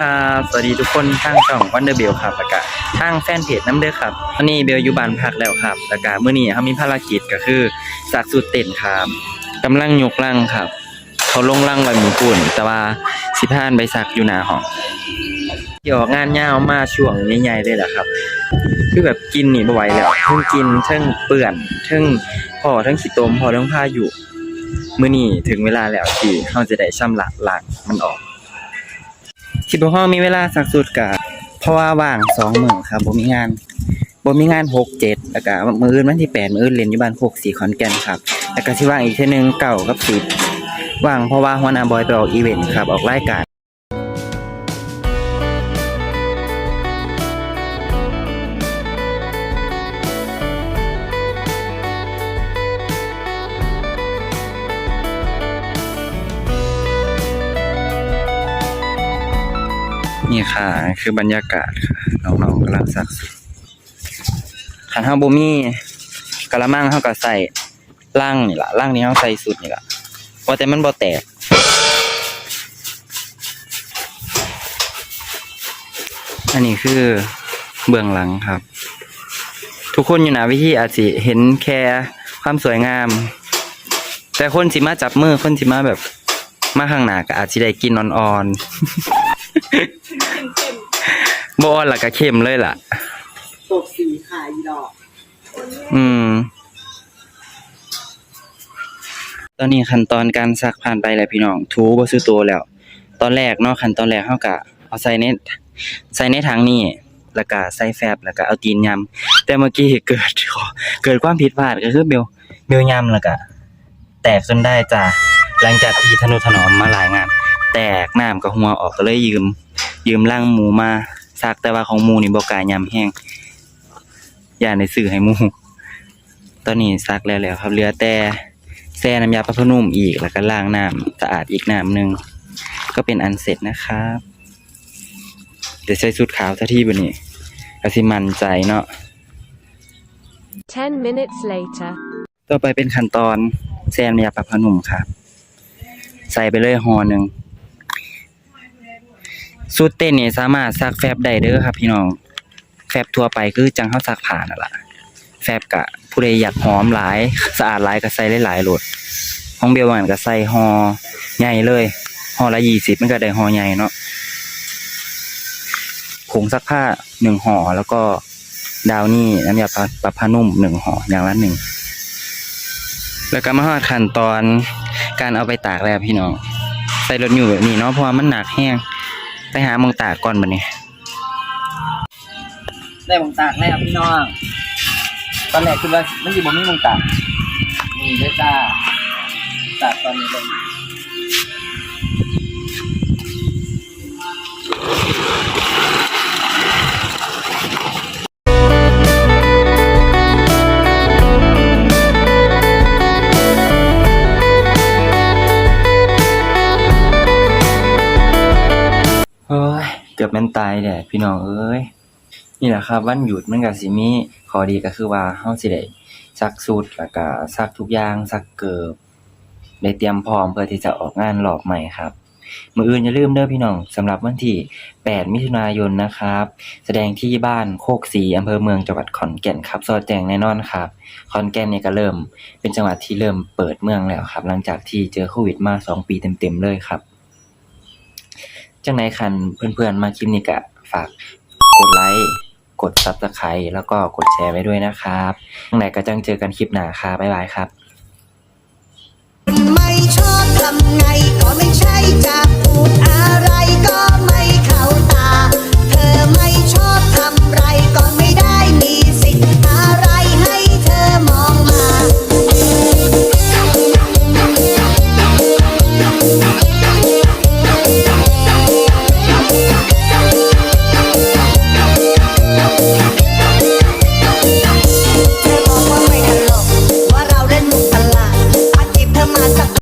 ครับสวัสดีทุกคนทางช่องวันเดอร์เบลครับแล้วก็ทางแฟนเพจน้ำเด้อครับวันนี้เบลอยู่บ้านพักแล้วครับแล้วก็มื้อนี้เขามีภารกิจก็คือสากสูตรเต้นครับกำลังยกลังครับ เขาลงลังไว้หมูปุ่น แต่ว่าสิพานไปซักอยู่หน้าห้องที่ออกงานยาวมาช่วงใหญ่ๆเลยแหละครับ คือแบบกินหนี่บ่ไหวแล้วเทั้งกินเทั้งเปื่อนเทั้งพอเทั้งขี้ตมพอเทั้งผ้าอยู่มื้อนี้ถึงเวลาแล้วที่เราจะได้ชำระล้างมันออก ที่พวกเรามีเวลาสักสุดกะเพราะว่าว่างสองมื้อครับผมมีงานผมมีงานหกเจ็ดแล้วก็มืออื่นวันที่แปดมืออื่นเรียนอยู่บ้านโคกสีขอนแก่นครับ แล้วก็ที่ว่างอีกเช่นหนึ่งเก่ากับสิบว่างเพราะว่าหัวหน้าบอยไปออกอีเวนต์ครับออกรายการ นี่ค่ะ คือบรรยากาศค่ะน้องๆกำลังสักสุดคันเฮาบ่มีกะละมังเฮาก็ใส่ล่างนี่ละล่างนี้เฮาใส่สุดนี่ละว่าแต่มันบ่แตกอันนี้คือเบื้องหลังครับ ทุกคนอยู่หนะวิธีอาจสิเห็นแค่ความสวยงาม แต่คนสิมาจับมือคนสิมาแบบมาข้างหน้าก็อาจสิได้กินอ่อนๆ บ่อ่อนล่ะก็เข้มเลยล่ะ ตกสีขายดอกอืม ตอนนี้ขั้นตอนการซักผ่านไปแล้วพี่น้อง ถูบ่ซื้อตัวแล้ว ตอนแรกเนาะขั้นตอนแรกเฮาก็เอาใส่ในใส่ในถังนี้แล้วก็ใส่แฟบแล้วก็เอาตีนยำแต่เมื่อกี้เกิดเกิดความผิดพลาดก็คือเบลเบลยำแล้วก็แตกจนได้จ้ะหลังจากที่ทนุถนอมมาหลายงาน แตกน้ำกับหัวออกก็เลยยืม ยืมล่างหมูมาซักแต่ว่าของหมูนี่บ่กล้ายำแห้งอย่าได้ซื้อให้หมู ตอนนี้ซักแล้วแล้วครับเหลือแต่แช่น้ำยาปรับผ้านุ่มอีกแล้วก็ล้างน้ำสะอาดอีกน้ำหนึ่งก็เป็นอันเสร็จนะครับเดี๋ยวใช้สูตรขาวซะที่บันนี้ก็สิมั่นใจเนาะ Ten minutes later. ต่อไปเป็นขั้นตอนแช่น้ำยาปรับผ้านุ่มครับ ใส่ไปเลยห่อหนึ่ง สูตรเต้นนี่สามารถซักแฟบได้เด้อครับพี่น้อง แฟบทั่วไปคือจังเฮาซักผ่านนั่นล่ะ แฟบกะผู้ใดอยากหอมหลาย สะอาดหลายก็ใส่หลายๆโหลดห้องเบลวันก็ใส่ห่อใหญ่เลยห่อละยี่สิบมันก็ได้ห่อใหญ่เนาะผงซักผ้าหนึ่งห่อแล้วก็ดาวนี่น้ำยาปรับปรับผ้านุ่มหนึ่งห่ออย่างละหนึ่งแล้วก็มาฮอดขั้นตอนการเอาไปตากแล้วพี่น้องใส่รถอยู่แบบนี้เนาะเพราะว่ามันหนักแห้ง ไปหามองตากก่อนบัดนี้ ได้มองตากแล้วพี่น้อง ตอนแรกคือว่ามันอยู่บนนี้มองตากนี่เด้อจ้าตากตอนนี้เลย แม่นตายแหละพี่น้องเอ้ยนี่แหละครับ วันหยุดมันก็สิมีข้อดีก็คือว่าเฮาสิได้ซักสูทแล้วก็ซักทุกอย่างซักเกิบได้เตรียมพร้อมเพื่อที่จะออกงานรอบใหม่ครับมืออื่นอย่าลืมเด้อพี่น้องสำหรับวันที่ 8 มิถุนายนนะครับ แสดงที่บ้านโคกศรีอำเภอเมืองจังหวัดขอนแก่นครับสอดแจ้งแน่นอนครับขอนแก่นเนี่ยก็เริ่ม เป็นจังหวัดที่เริ่มเปิดเมืองแล้วครับ หลังจากที่เจอโควิดมาสองปีเต็มๆเลยครับ จังไหนคันเพื่อนๆมาคลิปนี้ก็ฝากกดไลค์กดซับสไคร b e แล้วก็กดแชร์ไว้ด้วยนะครับจังไหนก็จังเจอกันคลิปหน้าครับบ๊ายบายครับ